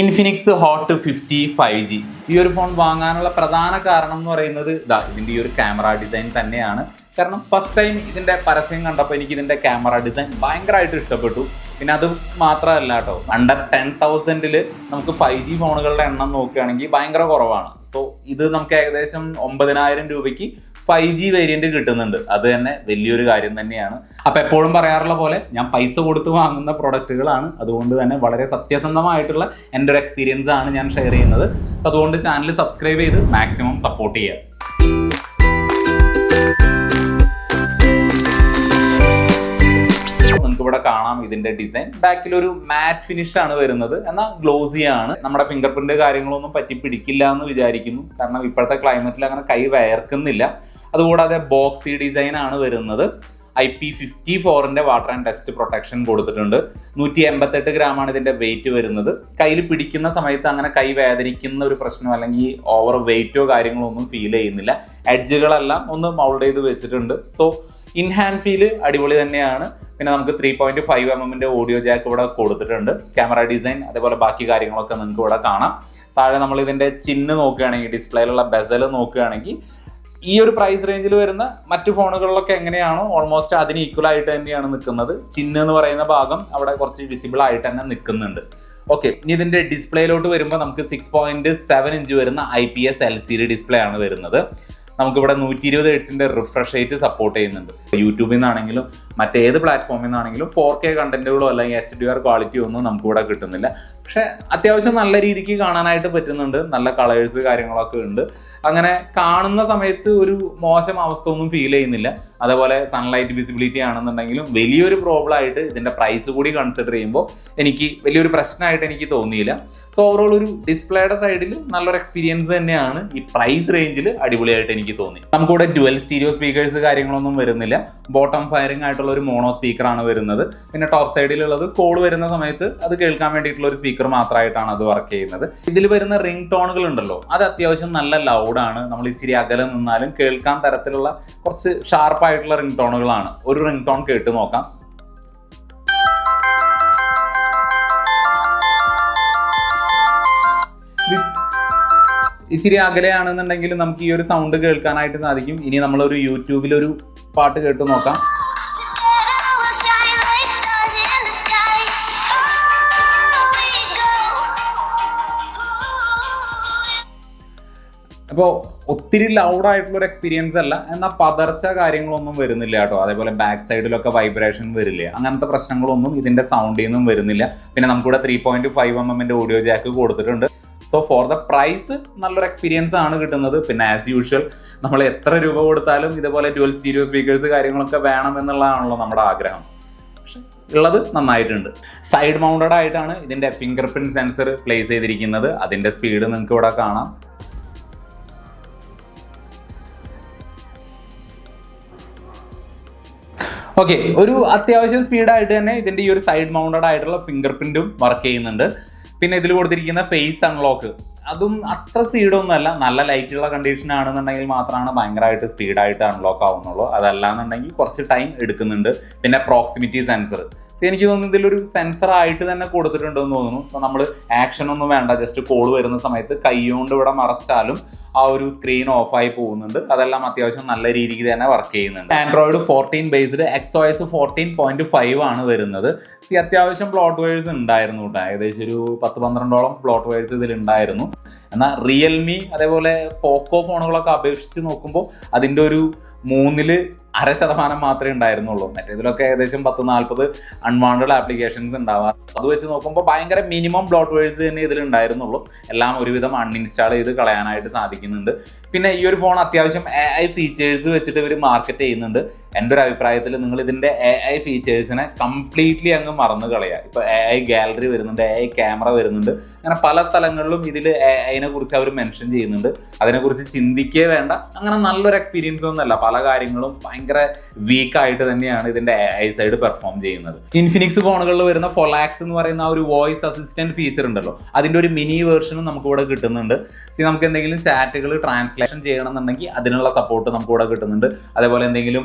Infinix hot fifty five G ഈ ഒരു phone വാങ്ങാനുള്ള പ്രധാന കാരണം എന്ന് പറയുന്നത് ഇതാ ഇതിന്റെ ഈ ഒരു ക്യാമറ ഡിസൈൻ തന്നെയാണ്. കാരണം ഫസ്റ്റ് ടൈം ഇതിന്റെ പരസ്യം കണ്ടപ്പോൾ എനിക്ക് ഇതിന്റെ ക്യാമറ ഡിസൈൻ ഭയങ്കരമായിട്ട് ഇഷ്ടപ്പെട്ടു. പിന്നെ അത് മാത്രമല്ല കേട്ടോ അണ്ടർ ടെൻ തൗസൻഡിൽ നമുക്ക് ഫൈവ് ജി ഫോണുകളുടെ എണ്ണം നോക്കുകയാണെങ്കിൽ ഭയങ്കര കുറവാണ്. സോ ഇത് നമുക്ക് ഏകദേശം ഒമ്പതിനായിരം രൂപയ്ക്ക് ഫൈവ് ജി വേരിയന്റ് കിട്ടുന്നുണ്ട്. അത് തന്നെ വലിയൊരു കാര്യം തന്നെയാണ്. അപ്പൊ എപ്പോഴും പറയാറുള്ള പോലെ ഞാൻ പൈസ കൊടുത്ത് വാങ്ങുന്ന പ്രൊഡക്റ്റുകളാണ്. അതുകൊണ്ട് തന്നെ വളരെ സത്യസന്ധമായിട്ടുള്ള എന്റെ ഒരു എക്സ്പീരിയൻസ് ആണ് ഞാൻ ഷെയർ ചെയ്യുന്നത്. അതുകൊണ്ട് ചാനൽ സബ്സ്ക്രൈബ് ചെയ്ത് മാക്സിമം സപ്പോർട്ട് ചെയ്യുക. ഇവിടെ കാണാം ഇതിന്റെ ഡിസൈൻ ബാക്കിൽ ഒരു മാറ്റ് ഫിനിഷ് ആണ് വരുന്നത്. എന്നാൽ ഗ്ലോസി ആണ്. നമ്മുടെ ഫിംഗർ പ്രിന്റ് കാര്യങ്ങളൊന്നും പറ്റി പിടിക്കില്ല എന്ന് വിചാരിക്കുന്നു. കാരണം ഇപ്പോഴത്തെ ക്ലൈമറ്റിൽ അങ്ങനെ കൈ വയർക്കുന്നില്ല. അതുകൂടാതെ ബോക്സി ഡിസൈൻ ആണ് വരുന്നത്. ഐ പി ഫിഫ്റ്റി ഫോറിന്റെ വാട്ടർ ആൻഡ് ഡസ്റ്റ് പ്രൊട്ടക്ഷൻ കൊടുത്തിട്ടുണ്ട്. നൂറ്റി എൺപത്തെട്ട് ഗ്രാമാണ് ഇതിന്റെ വെയിറ്റ് വരുന്നത്. കയ്യിൽ പിടിക്കുന്ന സമയത്ത് അങ്ങനെ കൈ വേദനിക്കുന്ന ഒരു പ്രശ്നം അല്ലെങ്കിൽ ഓവർ വെയിറ്റോ കാര്യങ്ങളോ ഒന്നും ഫീൽ ചെയ്യുന്നില്ല. എഡ്ജുകളെല്ലാം ഒന്ന് മൗൾഡ് ചെയ്ത് വെച്ചിട്ടുണ്ട്. സോ ഇൻ ഹാൻഡ് ഫീൽ അടിപൊളി തന്നെയാണ്. പിന്നെ നമുക്ക് ത്രീ പോയിന്റ് ഫൈവ് എം എമ്മിന്റെ ഓഡിയോ ജാക്ക് ഇവിടെ കൊടുത്തിട്ടുണ്ട്. ക്യാമറ ഡിസൈൻ അതേപോലെ ബാക്കി കാര്യങ്ങളൊക്കെ നിങ്ങൾക്ക് ഇവിടെ കാണാം. താഴെ നമ്മൾ ഇതിന്റെ ചിഹ്ന് നോക്കുകയാണെങ്കിൽ ഡിസ്പ്ലേയിലുള്ള ബെസൽ നോക്കുകയാണെങ്കിൽ ഈ ഒരു പ്രൈസ് റേഞ്ചിൽ വരുന്ന മറ്റു ഫോണുകളിലൊക്കെ എങ്ങനെയാണോ ഓൾമോസ്റ്റ് അതിന് ഈക്വൽ ആയിട്ട് തന്നെയാണ് നിൽക്കുന്നത്. ചിഹ്നം എന്ന് പറയുന്ന ഭാഗം അവിടെ കുറച്ച് വിസിബിൾ ആയിട്ട് തന്നെ നിൽക്കുന്നുണ്ട്. ഓക്കെ ഇനി ഇതിന്റെ ഡിസ്പ്ലേയിലോട്ട് വരുമ്പോൾ നമുക്ക് സിക്സ് പോയിന്റ് സെവൻ ഇഞ്ച് വരുന്ന I P S L C D display ആണ് വരുന്നത്. നമുക്കിവിടെ നൂറ്റി ഇരുപത് ഹെഡ്സിന്റെ റിഫ്രഷ് റേറ്റ് സപ്പോർട്ട് ചെയ്യുന്നുണ്ട്. യൂട്യൂബിൽ നിന്നാണെങ്കിലും മറ്റേത് പ്ലാറ്റ്ഫോമിൽ നിന്നാണെങ്കിലും ഫോർ കെ കണ്ടന്റുകളോ അല്ലെങ്കിൽ എച്ച് ഡി ആർ ക്വാളിറ്റി ഒന്നും നമുക്കിവിടെ കിട്ടുന്നില്ല. പക്ഷെ അത്യാവശ്യം നല്ല രീതിക്ക് കാണാനായിട്ട് പറ്റുന്നുണ്ട്. നല്ല കളേഴ്സ് കാര്യങ്ങളൊക്കെ ഉണ്ട്. അങ്ങനെ കാണുന്ന സമയത്ത് ഒരു മോശം അവസ്ഥ ഒന്നും ഫീൽ ചെയ്യുന്നില്ല. അതേപോലെ സൺലൈറ്റ് വിസിബിലിറ്റി ആണെന്നുണ്ടെങ്കിലും വലിയൊരു പ്രോബ്ലം ആയിട്ട് ഇതിന്റെ പ്രൈസ് കൂടി കൺസിഡർ ചെയ്യുമ്പോൾ എനിക്ക് വലിയൊരു പ്രശ്നമായിട്ട് എനിക്ക് തോന്നിയില്ല. സോ ഓവറോൾ ഒരു ഡിസ്പ്ലേയുടെ സൈഡിൽ നല്ലൊരു എക്സ്പീരിയൻസ് തന്നെയാണ്. ഈ പ്രൈസ് റേഞ്ചിൽ അടിപൊളിയായിട്ട് എനിക്ക് തോന്നി. നമുക്കിവിടെ ഡുവൽ സ്റ്റീരിയോ സ്പീക്കേഴ്സ് കാര്യങ്ങളൊന്നും വരുന്നില്ല. ബോട്ടം ഫയറിംഗ് ആയിട്ടുള്ള ഒരു മോണോ സ്പീക്കറാണ് വരുന്നത്. പിന്നെ ടോപ്പ് സൈഡിലുള്ളത് കോൾ വരുന്ന സമയത്ത് അത് കേൾക്കാൻ വേണ്ടിയിട്ടുള്ള ഒരു സ്പീക്കർ മാത്രമായിട്ടാണ് അത് വർക്ക് ചെയ്യുന്നത്. ഇതിൽ വരുന്ന റിംഗ് ടോണുകൾ ഉണ്ടല്ലോ അത് അത്യാവശ്യം നല്ല ലൗഡാണ് നമ്മൾ ഇച്ചിരി അകലെ നിന്നാലും കേൾക്കാൻ തരത്തിലുള്ള കുറച്ച് ഷാർപ്പായിട്ടുള്ള റിംഗ് ടോണുകളാണ് ഒരു റിംഗ് ടോൺ കേട്ട് നോക്കാം. ഇച്ചിരി അകലെയാണെന്നുണ്ടെങ്കിൽ നമുക്ക് ഈ ഒരു സൗണ്ട് കേൾക്കാനായിട്ട് സാധിക്കും. ഇനി നമ്മളൊരു യൂട്യൂബിലൊരു പാട്ട് കേട്ട് നോക്കാം. അപ്പോൾ ഒത്തിരി ലൗഡ് ആയിട്ടുള്ള ഒരു എക്സ്പീരിയൻസ് അല്ല. എന്നാൽ പതർച്ച കാര്യങ്ങളൊന്നും വരുന്നില്ല കേട്ടോ. അതേപോലെ ബാക്ക് സൈഡിലൊക്കെ വൈബ്രേഷൻ വരില്ല? അങ്ങനത്തെ പ്രശ്നങ്ങളൊന്നും ഇതിന്റെ സൗണ്ടിൽ നിന്നും വരുന്നില്ല. പിന്നെ നമുക്കിവിടെ ത്രീ പോയിന്റ് ഫൈവ് എം എമ്മിന്റെ ഓഡിയോ ജാക്ക് കൊടുത്തിട്ടുണ്ട്. സോ ഫോർ ദ പ്രൈസ് നല്ലൊരു എക്സ്പീരിയൻസ് ആണ് കിട്ടുന്നത്. പിന്നെ ആസ് യൂഷ്വൽ നമ്മൾ എത്ര രൂപ കൊടുത്താലും ഇതുപോലെ ട്വൽ സ്റ്റീരിയോ സ്പീക്കേഴ്സ് കാര്യങ്ങളൊക്കെ വേണം എന്നുള്ളതാണല്ലോ നമ്മുടെ ആഗ്രഹം. ഉള്ളത് നന്നായിട്ടുണ്ട്. സൈഡ് മൗണ്ടഡ് ആയിട്ടാണ് ഇതിന്റെ ഫിംഗർ പ്രിന്റ് സെൻസർ പ്ലേസ് ചെയ്തിരിക്കുന്നത്. അതിന്റെ സ്പീഡ് നിങ്ങൾക്ക് ഇവിടെ കാണാം. ഓക്കെ ഒരു അത്യാവശ്യം സ്പീഡായിട്ട് തന്നെ ഇതിന്റെ ഈ ഒരു സൈഡ് മൗണ്ടഡ് ആയിട്ടുള്ള ഫിംഗർ പ്രിന്റും വർക്ക് ചെയ്യുന്നുണ്ട്. പിന്നെ ഇതിൽ കൊടുത്തിരിക്കുന്ന ഫേസ് അൺലോക്ക് അതും അത്ര സ്പീഡൊന്നുമല്ല നല്ല ലൈറ്റുള്ള കണ്ടീഷൻ ആണെന്നുണ്ടെങ്കിൽ മാത്രമാണ് ഭയങ്കരമായിട്ട് സ്പീഡായിട്ട് അൺലോക്ക് ആവുന്നുള്ളൂ. അതല്ലാന്നുണ്ടെങ്കിൽ കുറച്ച് ടൈം എടുക്കുന്നുണ്ട്. പിന്നെ പ്രോക്സിമിറ്റി സെൻസർ എനിക്ക് തോന്നുന്നു ഇതിലൊരു സെൻസർ ആയിട്ട് തന്നെ കൊടുത്തിട്ടുണ്ടെന്ന് തോന്നുന്നു. അപ്പോൾ നമ്മൾ ആക്ഷൻ ഒന്നും വേണ്ട. ജസ്റ്റ് കോൾ വരുന്ന സമയത്ത് കൈ കൊണ്ട് ഇവിടെ മറച്ചാലും ആ ഒരു സ്ക്രീൻ ഓഫായി പോകുന്നുണ്ട്. അതെല്ലാം അത്യാവശ്യം നല്ല രീതിക്ക് തന്നെ വർക്ക് ചെയ്യുന്നുണ്ട്. Android fourteen based X O S fourteen point five ആണ് വരുന്നത്. അത്യാവശ്യം പ്ലോട്ട് വേഴ്സ് ഉണ്ടായിരുന്നു കേട്ടോ ഏകദേശം ഒരു പത്ത് പന്ത്രണ്ടോളം പ്ലോട്ട് വേഴ്സ് ഇതിൽ ഉണ്ടായിരുന്നു. എന്നാൽ റിയൽമി അതേപോലെ പോക്കോ ഫോണുകളൊക്കെ അപേക്ഷിച്ച് നോക്കുമ്പോൾ അതിന്റെ ഒരു മൂന്നിൽ അര ശതമാനം മാത്രമേ ഉണ്ടായിരുന്നുള്ളൂ. മറ്റേതിലൊക്കെ ഏകദേശം പത്ത് നാൽപ്പത് അൺവാണ്ടഡ് ആപ്ലിക്കേഷൻസ് ഉണ്ടാവാറ് അത് വെച്ച് നോക്കുമ്പോൾ ഭയങ്കര മിനിമം ബ്ലോട്ട് വേഴ്സ് തന്നെ ഇതിൽ ഉണ്ടായിരുന്നുള്ളൂ. എല്ലാം ഒരുവിധം അൺഇൻസ്റ്റാൾ ചെയ്ത് കളയാനായിട്ട് സാധിക്കുന്നുണ്ട് പിന്നെ ഈ ഒരു ഫോൺ അത്യാവശ്യം എ ഐ ഫീച്ചേഴ്സ് വെച്ചിട്ട് ഇവർ മാർക്കറ്റ് ചെയ്യുന്നുണ്ട്. എന്റെ ഒരു അഭിപ്രായത്തിൽ നിങ്ങൾ ഇതിന്റെ എ ഐ ഫീച്ചേഴ്സിനെ കംപ്ലീറ്റ്ലി അങ്ങ് മറന്നു കളയുക ഇപ്പോൾ എ ഐ ഗാലറി വരുന്നുണ്ട് എ ഐ ക്യാമറ വരുന്നുണ്ട്. അങ്ങനെ പല സ്ഥലങ്ങളിലും ഇതിൽ എ ഐനെ കുറിച്ച് അവർ മെൻഷൻ ചെയ്യുന്നുണ്ട്. അതിനെക്കുറിച്ച് ചിന്തിക്കേ വേണ്ട. അങ്ങനെ നല്ലൊരു എക്സ്പീരിയൻസ് ഒന്നുമല്ല പല കാര്യങ്ങളും ഭയങ്കര വീക്കായിട്ട് തന്നെയാണ് ഇതിന്റെ എ ഐ സൈഡ് പെർഫോം ചെയ്യുന്നത്. ഇൻഫിനിക്സ് ഫോണുകളിൽ വരുന്ന ഫൊലാക്സ് എന്ന് പറയുന്ന ആ ഒരു വോയിസ് അസിസ്റ്റന്റ് ഫീച്ചർ ഉണ്ടല്ലോ. അതിന്റെ ഒരു മിനി വേർഷനും നമുക്ക് ഇവിടെ കിട്ടുന്നുണ്ട്. സി നമുക്ക് എന്തെങ്കിലും ചാറ്റുകൾ ട്രാൻസ്ലേഷൻ ചെയ്യണമെന്നുണ്ടെങ്കിൽ അതിനുള്ള സപ്പോർട്ട് നമുക്ക് ഇവിടെ കിട്ടുന്നുണ്ട്. അതേപോലെ എന്തെങ്കിലും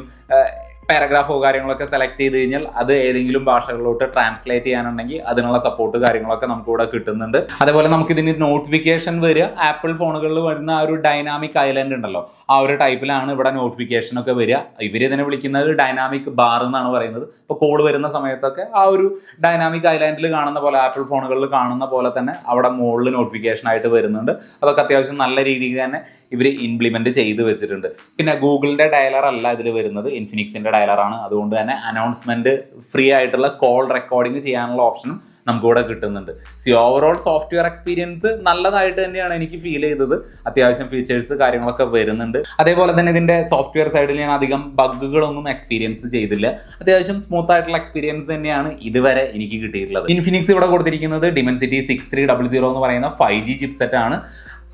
പാരഗ്രാഫോ കാര്യങ്ങളൊക്കെ സെലക്ട് ചെയ്ത് കഴിഞ്ഞാൽ അത് ഏതെങ്കിലും ഭാഷകളിലോട്ട് ട്രാൻസ്ലേറ്റ് ചെയ്യാനുണ്ടെങ്കിൽ അതിനുള്ള സപ്പോർട്ട് കാര്യങ്ങളൊക്കെ നമുക്ക് ഇവിടെ കിട്ടുന്നുണ്ട്. അതേപോലെ നമുക്ക് ഇതിന് നോട്ടിഫിക്കേഷൻ വരിക. ആപ്പിൾ ഫോണുകളിൽ വരുന്ന ആ ഒരു ഡൈനാമിക് ഐലൻഡ് ഉണ്ടല്ലോ. ആ ഒരു ടൈപ്പിലാണ് ഇവിടെ നോട്ടിഫിക്കേഷൻ ഒക്കെ വരിക. ഇവർ ഇതിനെ വിളിക്കുന്നത് ഡൈനാമിക് ബാർ എന്നാണ് പറയുന്നത്. ഇപ്പോൾ കോൾ വരുന്ന സമയത്തൊക്കെ ആ ഒരു ഡൈനാമിക് ഐലൻഡിൽ കാണുന്ന പോലെ ആപ്പിൾ ഫോണുകളിൽ കാണുന്ന പോലെ തന്നെ അവിടെ മുകളിൽ നോട്ടിഫിക്കേഷൻ ആയിട്ട് വരുന്നുണ്ട്. അതൊക്കെ അത്യാവശ്യം നല്ല രീതിയിൽ തന്നെ ഇവർ ഇംപ്ലിമെന്റ് ചെയ്ത് വെച്ചിട്ടുണ്ട്. പിന്നെ ഗൂഗിളിന്റെ ഡയലർ അല്ല ഇതിൽ വരുന്നത്. ഇൻഫിനിക്സിന്റെ ഡയലറാണ് അതുകൊണ്ട് തന്നെ അനൗൺസ്മെന്റ് ഫ്രീ ആയിട്ടുള്ള കോൾ റെക്കോർഡിംഗ് ചെയ്യാനുള്ള ഓപ്ഷനും നമുക്കിവിടെ കിട്ടുന്നുണ്ട്. സി ഓവറോൾ സോഫ്റ്റ്വെയർ എക്സ്പീരിയൻസ് നല്ലതായിട്ട് തന്നെയാണ് എനിക്ക് ഫീൽ ചെയ്തത്. അത്യാവശ്യം ഫീച്ചേഴ്സ് കാര്യങ്ങളൊക്കെ വരുന്നുണ്ട്. അതേപോലെ തന്നെ ഇതിന്റെ സോഫ്റ്റ്വെയർ സൈഡിൽ ഞാൻ അധികം ബഗ്ഗുകളൊന്നും എക്സ്പീരിയൻസ് ചെയ്തില്ല. അത്യാവശ്യം സ്മൂത്ത് ആയിട്ടുള്ള എക്സ്പീരിയൻസ് തന്നെയാണ് ഇതുവരെ എനിക്ക് കിട്ടിയിട്ടുള്ളത്. ഇൻഫിനിക്സ് ഇവിടെ കൊടുത്തിരിക്കുന്നത് Dimensity six three double zero എന്ന് പറയുന്ന ഫൈവ് ജി ചിപ്സെറ്റ് ആണ്.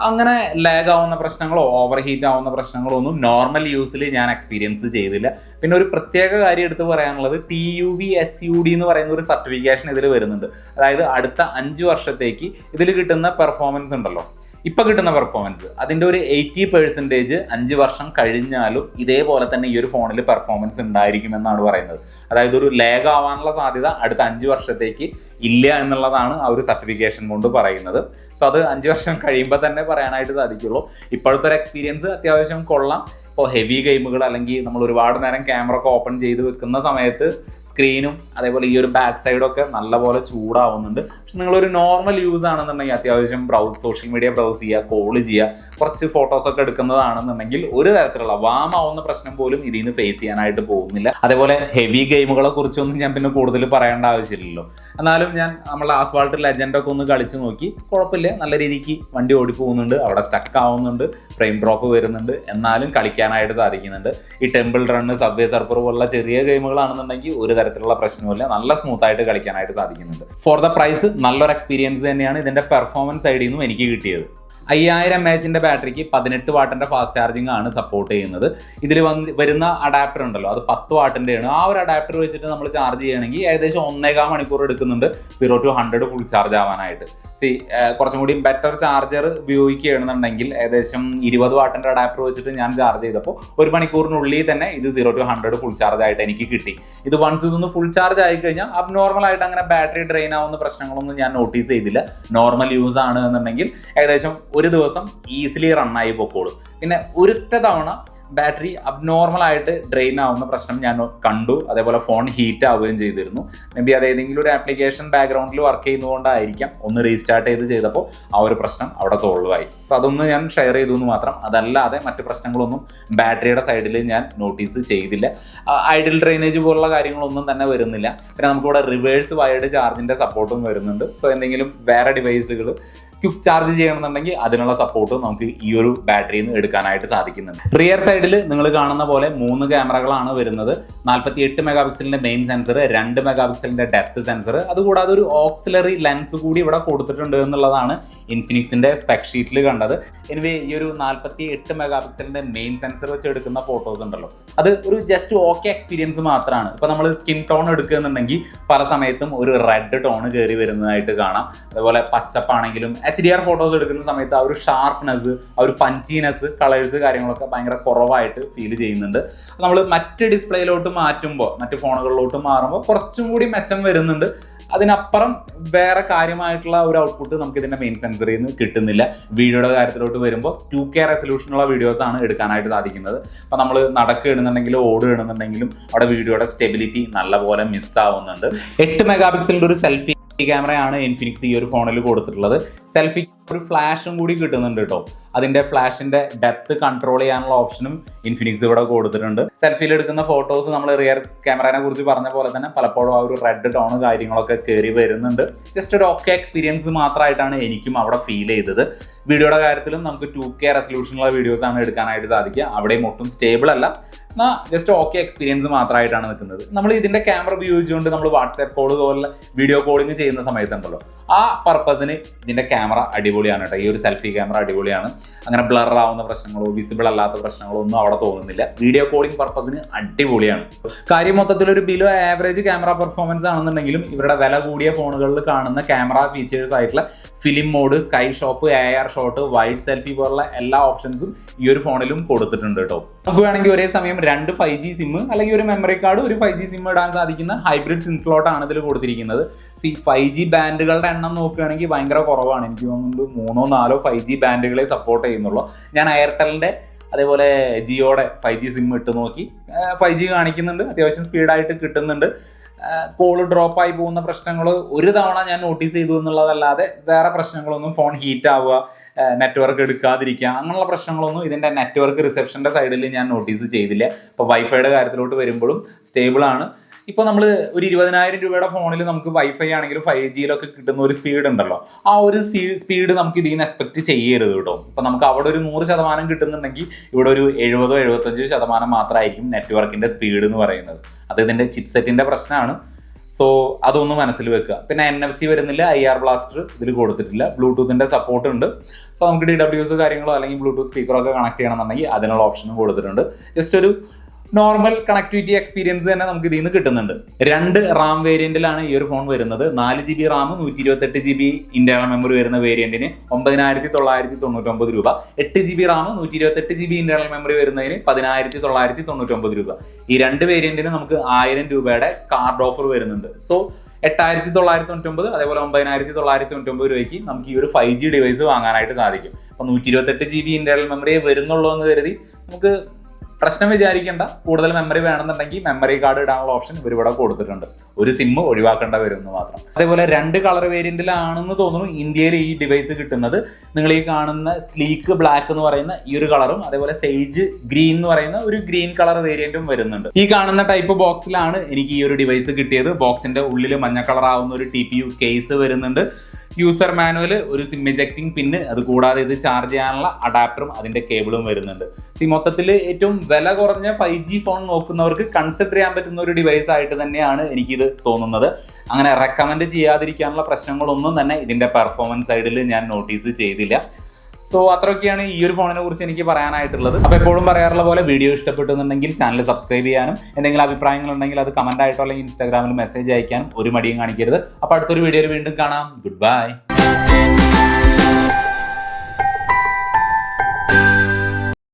അങ്ങനെ ലാഗ് ആവുന്ന പ്രശ്നങ്ങളോ ഓവർ ഹീറ്റ് ആവുന്ന പ്രശ്നങ്ങളോ ഒന്നും നോർമൽ യൂസിൽ ഞാൻ എക്സ്പീരിയൻസ് ചെയ്തില്ല. പിന്നെ ഒരു പ്രത്യേക കാര്യം എടുത്ത് പറയാനുള്ളത് T U V S U D എന്ന് പറയുന്ന ഒരു സർട്ടിഫിക്കേഷൻ ഇതിൽ വരുന്നുണ്ട്. അതായത് അടുത്ത അഞ്ച് വർഷത്തേക്ക് ഇതിൽ കിട്ടുന്ന പെർഫോമൻസ് ഉണ്ടല്ലോ. ഇപ്പൊ കിട്ടുന്ന പെർഫോമൻസ് അതിന്റെ ഒരു എയ്റ്റി പെർസെന്റേജ് അഞ്ച് വർഷം കഴിഞ്ഞാലും ഇതേപോലെ തന്നെ ഈ ഒരു ഫോണിൽ പെർഫോമൻസ് ഉണ്ടായിരിക്കും എന്നാണ് പറയുന്നത്. അതായത് ഒരു ലേഗ് ആവാനുള്ള സാധ്യത അടുത്ത അഞ്ച് വർഷത്തേക്ക് ഇല്ല എന്നുള്ളതാണ് ആ ഒരു സർട്ടിഫിക്കേഷൻ കൊണ്ട് പറയുന്നത്. സോ അത് അഞ്ച് വർഷം കഴിയുമ്പോൾ തന്നെ പറയാനായിട്ട് സാധിക്കുള്ളൂ. ഇപ്പോഴത്തെ ഒരു എക്സ്പീരിയൻസ് അത്യാവശ്യം കൊള്ളാം. ഇപ്പോൾ ഹെവി ഗെയിമുകൾ അല്ലെങ്കിൽ നമ്മൾ ഒരുപാട് നേരം ക്യാമറ ഒക്കെ ഓപ്പൺ ചെയ്ത് വെക്കുന്ന സമയത്ത് സ്ക്രീനും അതേപോലെ ഈ ഒരു ബാക്ക് സൈഡൊക്കെ നല്ലപോലെ ചൂടാവുന്നുണ്ട്. പക്ഷെ നിങ്ങളൊരു നോർമൽ യൂസ് ആണെന്നുണ്ടെങ്കിൽ അത്യാവശ്യം ബ്രൗസ് സോഷ്യൽ മീഡിയ ബ്രൗസ് ചെയ്യുക കോൾ ചെയ്യുക കുറച്ച് ഫോട്ടോസ് ഒക്കെ എടുക്കുന്നതാണെന്നുണ്ടെങ്കിൽ ഒരു തരത്തിലുള്ള വാം ആവുന്ന പ്രശ്നം പോലും ഇതിൽ നിന്ന് ഫേസ് ചെയ്യാനായിട്ട് പോകുന്നില്ല. അതേപോലെ ഹെവി ഗെയിമുകളെ കുറിച്ചൊന്നും ഞാൻ പിന്നെ കൂടുതൽ പറയേണ്ട ആവശ്യമില്ലല്ലോ. എന്നാലും ഞാൻ നമ്മളെ ആസ്വാൾട്ട് ലെജൻഡ് ഒക്കെ ഒന്ന് കളിച്ച് നോക്കി. കുഴപ്പമില്ല. നല്ല രീതിക്ക് വണ്ടി ഓടി പോകുന്നുണ്ട് അവിടെ സ്റ്റക്ക് ആവുന്നുണ്ട്. ഫ്രെയിം ഡ്രോപ്പ് വരുന്നുണ്ട്. എന്നാലും കളിക്കാനായിട്ട് സാധിക്കുന്നുണ്ട്. ഈ ടെമ്പിൾ റണ്ണ് സബ്വേ സർപ്പർ പോലുള്ള ചെറിയ ഗെയിമുകളാണെന്നുണ്ടെങ്കിൽ ഒരു തരത്തിലുള്ള പ്രശ്നമില്ല നല്ല സ്മൂത്ത് ആയിട്ട് കളിക്കാനായിട്ട് സാധിക്കുന്നുണ്ട്. ഫോർ ദ പ്രൈസ് നല്ലൊരു എക്സ്പീരിയൻസ് തന്നെയാണ് ഇതിന്റെ പെർഫോമൻസ് സൈഡിൽ നിന്നും എനിക്ക് കിട്ടിയത്. അയ്യായിരം എം എച്ചിന്റെ ബാറ്ററിക്ക് പതിനെട്ട് വാട്ടിന്റെ ഫാസ്റ്റ് ചാർജിങ് ആണ് സപ്പോർട്ട് ചെയ്യുന്നത്. ഇതിൽ വന്ന് വരുന്ന അഡാപ്റ്റർ ഉണ്ടല്ലോ അത് പത്ത് വാട്ടിന്റെയാണ്. ആ ഒരു അഡാപ്റ്റർ വെച്ചിട്ട് നമ്മൾ ചാർജ് ചെയ്യണമെങ്കിൽ ഏകദേശം ഒന്നേകാൽ മണിക്കൂർ എടുക്കുന്നുണ്ട് zero to hundred full charge ആവാനായിട്ട്. സി കുറച്ചും കൂടി ബെറ്റർ ചാർജർ ഉപയോഗിക്കുകയാണെന്നുണ്ടെങ്കിൽ ഏകദേശം ഇരുപത് വാട്ടിന്റെ അഡാപ്റ്റർ വെച്ചിട്ട് ഞാൻ ചാർജ് ചെയ്തപ്പോൾ ഒരു മണിക്കൂറിനുള്ളിൽ തന്നെ ഇത് zero to hundred full charge ആയിട്ട് എനിക്ക് കിട്ടി. ഇത് വൺസ് ഇതൊന്ന് ഫുൾ ചാർജ് ആയി കഴിഞ്ഞാൽ അബ് നോർമലായിട്ട് അങ്ങനെ ബാറ്ററി ഡ്രെയിൻ ആവുന്ന പ്രശ്നങ്ങളൊന്നും ഞാൻ നോട്ടീസ് ചെയ്തില്ല. നോർമൽ യൂസ് ആണ് എന്നുണ്ടെങ്കിൽ ഏകദേശം ഒരു ദിവസം ഈസിലി റണ്ണായി പൊക്കോളും. പിന്നെ ഒരൊറ്റ തവണ ബാറ്ററി അബ്നോർമൽ ആയിട്ട് ഡ്രെയിൻ ആവുന്ന പ്രശ്നം ഞാൻ കണ്ടു. അതേപോലെ ഫോൺ ഹീറ്റ് ആവുകയും ചെയ്തിരുന്നു. മേ ബി അത് ഏതെങ്കിലും ഒരു ആപ്ലിക്കേഷൻ ബാക്ക്ഗ്രൗണ്ടിൽ വർക്ക് ചെയ്യുന്നതുകൊണ്ടായിരിക്കാം ഒന്ന് റീസ്റ്റാർട്ട് ചെയ്ത് ചെയ്തപ്പോൾ ആ ഒരു പ്രശ്നം അവിടെ സോൾവ് ആയി. സോ അതൊന്ന് ഞാൻ ഷെയർ ചെയ്തു എന്ന് മാത്രം. അതല്ലാതെ മറ്റു പ്രശ്നങ്ങളൊന്നും ബാറ്ററിയുടെ സൈഡിൽ ഞാൻ നോട്ടീസ് ചെയ്തില്ല. ഐഡിൽ ഡ്രെയിനേജ് പോലുള്ള കാര്യങ്ങളൊന്നും തന്നെ വരുന്നില്ല. പിന്നെ നമുക്കിവിടെ റിവേഴ്സ് വയർഡ് ചാർജിന്റെ സപ്പോർട്ടും വരുന്നുണ്ട്. സോ എന്തെങ്കിലും വേറെ ഡിവൈസുകൾ ക്വിക്ക് ചാർജ് ചെയ്യണമെന്നുണ്ടെങ്കിൽ അതിനുള്ള സപ്പോർട്ട് നമുക്ക് ഈ ഒരു ബാറ്ററിയിൽ നിന്ന് എടുക്കാനായിട്ട് സാധിക്കുന്നുണ്ട്. റിയർ സൈഡിൽ നിങ്ങൾ കാണുന്ന പോലെ മൂന്ന് ക്യാമറകളാണ് വരുന്നത്. നാൽപ്പത്തി എട്ട് മെഗാ പിക്സലിന്റെ മെയിൻ സെൻസർ രണ്ട് മെഗാ പിക്സലിന്റെ ഡെപ്ത് സെൻസർ അതുകൂടാതെ ഒരു ഓക്സിലറി ലെൻസ് കൂടി ഇവിടെ കൊടുത്തിട്ടുണ്ട് എന്നുള്ളതാണ് ഇൻഫിനിക്സിന്റെ സ്പെക് ഷീറ്റിൽ കണ്ടത്. എനിവേ ഈ ഒരു നാൽപ്പത്തി എട്ട് മെഗാ പിക്സലിന്റെ മെയിൻ സെൻസർ വെച്ച് എടുക്കുന്ന ഫോട്ടോസ് ഉണ്ടല്ലോ. അത് ഒരു ജസ്റ്റ് ഓക്കെ എക്സ്പീരിയൻസ് മാത്രമാണ് ഇപ്പൊ നമ്മൾ സ്കിൻ ടോൺ എടുക്കുന്നുണ്ടെങ്കിൽ പല സമയത്തും ഒരു റെഡ് ടോൺ കയറി വരുന്നതായിട്ട് കാണാം. അതുപോലെ പച്ചപ്പാണെങ്കിലും എച്ച് ഡി ആർ ഫോട്ടോസ് എടുക്കുന്ന സമയത്ത് ആ ഒരു ഷാർപ്പ്നെസ് ആ ഒരു പഞ്ചീനെസ് കളേഴ്സ് കാര്യങ്ങളൊക്കെ ഭയങ്കര കുറവായിട്ട് ഫീൽ ചെയ്യുന്നുണ്ട്. നമ്മൾ മറ്റ് ഡിസ്പ്ലേയിലോട്ട് മാറ്റുമ്പോൾ മറ്റ് ഫോണുകളിലോട്ട് മാറുമ്പോൾ കുറച്ചും കൂടി മെച്ചം വരുന്നുണ്ട്. അതിനപ്പുറം വേറെ കാര്യമായിട്ടുള്ള ഒരു ഔട്ട്പുട്ട് നമുക്ക് ഇതിന്റെ മെയിൻ സെൻസറിൽ നിന്ന് കിട്ടുന്നില്ല. വീഡിയോയുടെ കാര്യത്തിലോട്ട് വരുമ്പോൾ ടു കെ റെസൊല്യൂഷനുള്ള വീഡിയോസ് ആണ് എടുക്കാനായിട്ട് സാധിക്കുന്നത്. അപ്പോൾ നമ്മൾ നടക്കുകയാണെന്നുണ്ടെങ്കിലും ഓടുകയാണെന്നുണ്ടെങ്കിലും അവിടെ വീഡിയോയുടെ സ്റ്റെബിലിറ്റി നല്ലപോലെ മിസ്സാവുന്നുണ്ട് എട്ട് മെഗാ പിക്സലിന്റെ ഒരു സെൽഫി ക്യാമറയാണ് ഇൻഫിനിക്സ് ഈ ഒരു ഫോണിൽ കൊടുത്തിട്ടുള്ളത്. സെൽഫി ഒരു ഫ്ലാഷും കൂടി കിട്ടുന്നുണ്ട് കേട്ടോ അതിന്റെ ഫ്ലാഷിന്റെ ഡെപ്ത് കൺട്രോൾ ചെയ്യാനുള്ള ഓപ്ഷനും ഇൻഫിനിക്സ് ഇവിടെ കൊടുത്തിട്ടുണ്ട്. സെൽഫിയിൽ എടുക്കുന്ന ഫോട്ടോസ് നമ്മൾ റിയർ ക്യാമറയെ കുറിച്ച് പറഞ്ഞ പോലെ തന്നെ പലപ്പോഴും ആ ഒരു റെഡ് ടോൺ കാര്യങ്ങളൊക്കെ കയറി വരുന്നുണ്ട്. ജസ്റ്റ് ഒരു ഓക്കെ എക്സ്പീരിയൻസ് മാത്രമായിട്ടാണ് എനിക്കും അവിടെ ഫീൽ ചെയ്തത്. വീഡിയോയുടെ കാര്യത്തിലും നമുക്ക് ടു കെ റെസൊല്യൂഷനുള്ള വീഡിയോസ് ആണ് എടുക്കാനായിട്ട് സാധിക്കുക. അവിടെയും ഒട്ടും സ്റ്റേബിൾ അല്ല. എന്നാൽ ജസ്റ്റ് ഓക്കെ എക്സ്പീരിയൻസ് മാത്രമായിട്ടാണ് നിൽക്കുന്നത്. നമ്മൾ ഇതിന്റെ ക്യാമറ ഉപയോഗിച്ചുകൊണ്ട് നമ്മൾ വാട്സാപ്പ് കോൾ പോലുള്ള വീഡിയോ കോളിംഗ് ചെയ്യുന്ന സമയത്തുണ്ടല്ലോ. ആ പർപ്പസിന് ഇതിന്റെ ക്യാമറ അടിപൊളിയാണ് കേട്ടോ. ഈ ഒരു സെൽഫി ക്യാമറ അടിപൊളിയാണ്. അങ്ങനെ ബ്ലർ ആവുന്ന പ്രശ്നങ്ങളോ വിസിബിൾ അല്ലാത്ത പ്രശ്നങ്ങളോ ഒന്നും അവിടെ തോന്നുന്നില്ല. വീഡിയോ കോളിംഗ് പർപ്പസിന് അടിപൊളിയാണ്. കാര്യം മൊത്തത്തിൽ ഒരു ബിലോ ആവറേജ് ക്യാമറ പെർഫോമൻസ് ആണെന്നുണ്ടെങ്കിലും ഇവരുടെ വില കൂടിയ ഫോണുകളിൽ കാണുന്ന ക്യാമറ ഫീച്ചേഴ്സ് ആയിട്ടുള്ള film mode sky shop A R shot wide selfie പോലുള്ള എല്ലാ ഓപ്ഷൻസും ഈ ഒരു ഫോണിലും കൊടുത്തിട്ടുണ്ട് കേട്ടോ. നമുക്ക് വേണമെങ്കിൽ ഒരേ സമയം രണ്ട് ഫൈവ് ജി സിം അല്ലെങ്കിൽ ഒരു മെമ്മറി കാർഡ് ഒരു ഫൈവ് ജി സിം ഇടാൻ സാധിക്കുന്ന ഹൈബ്രിഡ് സിം സ്ലോട്ട് ആണ് ഇതിൽ കൊടുത്തിരിക്കുന്നത്. സി ഫൈവ് ജി ബാൻഡുകളുടെ എണ്ണം നോക്കുകയാണെങ്കിൽ ഭയങ്കര കുറവാണ്. എനിക്ക് തോന്നുന്നുണ്ട് മൂന്നോ നാലോ ഫൈവ് ജി ബാൻഡുകളെ സപ്പോർട്ട് ചെയ്യുന്നുള്ളൂ. ഞാൻ എയർടെലിന്റെ അതേപോലെ ജിയോടെ ഫൈവ് ജി സിം ഇട്ട് നോക്കി. ഫൈവ് ജി കാണിക്കുന്നുണ്ട്. അത്യാവശ്യം സ്പീഡായിട്ട് കിട്ടുന്നുണ്ട്. കോൾ ഡ്രോപ്പ് ആയി പോകുന്ന പ്രശ്നങ്ങൾ ഒരു തവണ ഞാൻ നോട്ടീസ് ചെയ്തു എന്നുള്ളതല്ലാതെ വേറെ പ്രശ്നങ്ങളൊന്നും ഫോൺ ഹീറ്റ് ആവുക നെറ്റ്വർക്ക് എടുക്കാതിരിക്കുക അങ്ങനെയുള്ള പ്രശ്നങ്ങളൊന്നും ഇതിന്റെ നെറ്റ്വർക്ക് റിസപ്ഷന്റെ സൈഡിൽ ഞാൻ നോട്ടീസ് ചെയ്തില്ല. ഇപ്പോൾ വൈഫൈയുടെ കാര്യത്തിലോട്ട് വരുമ്പോഴും സ്റ്റേബിൾ ആണ്. ഇപ്പോൾ നമ്മൾ ഒരു ഇരുപതിനായിരം രൂപയുടെ ഫോണിൽ നമുക്ക് വൈഫൈ ആണെങ്കിലും ഫൈവ് ജിയിലൊക്കെ കിട്ടുന്ന ഒരു സ്പീഡ് ഉണ്ടല്ലോ. ആ ഒരു സ്പീഡ് നമുക്ക് ഇതിൽ നിന്ന് എക്സ്പെക്ട് ചെയ്യരുത് കേട്ടോ. ഇപ്പം നമുക്ക് അവിടെ ഒരു നൂറ് ശതമാനം കിട്ടുന്നുണ്ടെങ്കിൽ ഇവിടെ ഒരു എഴുപതോ എഴുപത്തഞ്ചോ ശതമാനം മാത്രമായിരിക്കും നെറ്റ്വർക്കിന്റെ സ്പീഡ് എന്ന് പറയുന്നത്. അത് ഇതിന്റെ ചിപ്സെറ്റിന്റെ പ്രശ്നമാണ് സോ അതൊന്ന് മനസ്സിൽ വെക്കുക. പിന്നെ എൻ എഫ് സി വരുന്നില്ല ഐ ആർ ബ്ലാസ്റ്റർ ഇതിൽ കൊടുത്തിട്ടില്ല. ബ്ലൂടൂത്തിന്റെ സപ്പോർട്ട് ഉണ്ട്. സോ നമുക്ക് ഡി ഡബ്ല്യൂസ് കാര്യങ്ങളോ അല്ലെങ്കിൽ ബ്ലൂടൂത്ത് സ്പീക്കറോ ഒക്കെ കണക്ട് ചെയ്യണമെന്നുണ്ടെങ്കിൽ അതിനുള്ള ഓപ്ഷനും കൊടുത്തിട്ടുണ്ട്. ജസ്റ്റ് ഒരു നോർമൽ കണക്ടിവിറ്റി എക്സ്പീരിയൻസ് തന്നെ നമുക്ക് ഇതിൽ നിന്ന് കിട്ടുന്നുണ്ട്. രണ്ട് റാം വേരിയന്റിലാണ് ഈ ഒരു ഫോൺ വരുന്നത്. നാല് ജി ബി റാം നൂറ്റി ഇരുപത്തെട്ട് ജി ബി ഇന്റേണൽ മെമ്മറി വരുന്ന വേരിയന്റിന് ഒമ്പതിനായിരത്തി തൊള്ളായിരത്തി തൊണ്ണൂറ്റൊമ്പത് രൂപ. എട്ട് ജി ബി റാം നൂറ്റി ഇരുപത്തെട്ട് ജി ബി ഇന്റേണൽ മെമ്മറി വരുന്നതിന് പതിനായിരത്തി തൊള്ളായിരത്തി തൊണ്ണൂറ്റൊമ്പത് രൂപ. ഈ രണ്ട് വേരിയന്റിന് നമുക്ക് ആയിരം രൂപയുടെ കാർഡ് ഓഫർ വരുന്നുണ്ട്. സോ എട്ടായിരത്തി തൊള്ളായിരത്തി തൊണ്ണൂറ്റൊമ്പത് അതേപോലെ ഒമ്പതിനായിരത്തി തൊള്ളായിരത്തി തൊണ്ണൂറ്റൊമ്പത് രൂപയ്ക്ക് നമുക്ക് ഈ ഒരു ഫൈവ് ജി ഡിവൈസ് വാങ്ങാനായിട്ട് സാധിക്കും. അപ്പൊ നൂറ്റി ഇരുപത്തെട്ട് ജി ബി ഇന്റേണൽ മെമ്മറിയെ വരുന്നുള്ളൂ എന്ന് കരുതി നമുക്ക് പ്രശ്നം വിചാരിക്കേണ്ട. കൂടുതൽ മെമ്മറി വേണമെന്നുണ്ടെങ്കിൽ മെമ്മറി കാർഡ് ഇടാനുള്ള ഓപ്ഷൻ ഇവർ ഇവിടെ കൊടുത്തിട്ടുണ്ട്. ഒരു സിം ഒഴിവാക്കേണ്ട വരും എന്ന് മാത്രം. അതേപോലെ രണ്ട് കളർ വേരിയന്റിലാണെന്ന് തോന്നുന്നു ഇന്ത്യയിൽ ഈ ഡിവൈസ് കിട്ടുന്നത്. നിങ്ങൾ ഈ കാണുന്ന സ്ലീക്ക് ബ്ലാക്ക് എന്ന് പറയുന്ന ഈ ഒരു കളറും അതേപോലെ സെയ്ജ് ഗ്രീൻ എന്ന് പറയുന്ന ഒരു ഗ്രീൻ കളർ വേരിയന്റും വരുന്നുണ്ട്. ഈ കാണുന്ന ടൈപ്പ് ബോക്സിലാണ് എനിക്ക് ഈ ഒരു ഡിവൈസ് കിട്ടിയത്. ബോക്സിന്റെ ഉള്ളിൽ മഞ്ഞ കളർ ആവുന്ന ഒരു ടി കേസ് വരുന്നുണ്ട്. യൂസർ മാനുവൽ ഒരു സിം ഇജക്റ്റിംഗ് പിന്ന് അത് കൂടാതെ ഇത് ചാർജ് ചെയ്യാനുള്ള അഡാപ്റ്ററും അതിന്റെ കേബിളും വരുന്നുണ്ട്. ഈ മൊത്തത്തിൽ ഏറ്റവും വില കുറഞ്ഞ ഫൈവ് ജി ഫോൺ നോക്കുന്നവർക്ക് കൺസിഡർ ചെയ്യാൻ പറ്റുന്ന ഒരു ഡിവൈസ് ആയിട്ട് തന്നെയാണ് എനിക്കിത് തോന്നുന്നത്. അങ്ങനെ റെക്കമെൻഡ് ചെയ്യാതിരിക്കാനുള്ള പ്രശ്നങ്ങളൊന്നും തന്നെ ഇതിന്റെ പെർഫോമൻസ് സൈഡിൽ ഞാൻ നോട്ടീസ് ചെയ്തില്ല. സോ അത്രയൊക്കെയാണ് ഈ ഒരു ഫോണിനെ കുറിച്ച് എനിക്ക് പറയാനായിട്ടുള്ളത്. അപ്പോൾ എപ്പോഴും പറയാറുള്ള പോലെ വീഡിയോ ഇഷ്ടപ്പെട്ടുന്നുണ്ടെങ്കിൽ ചാനൽ സബ്സ്ക്രൈബ് ചെയ്യാനും എന്തെങ്കിലും അഭിപ്രായങ്ങൾ ഉണ്ടെങ്കിൽ അത് കമന്റ് ആയിട്ടോ അല്ലെങ്കിൽ ഇൻസ്റ്റാഗ്രാമിൽ മെസ്സേജ് അയക്കാനും ഒരു മടിയും കാണിക്കരുത്. അപ്പോൾ അടുത്തൊരു വീഡിയോയിൽ വീണ്ടും കാണാം. Good bye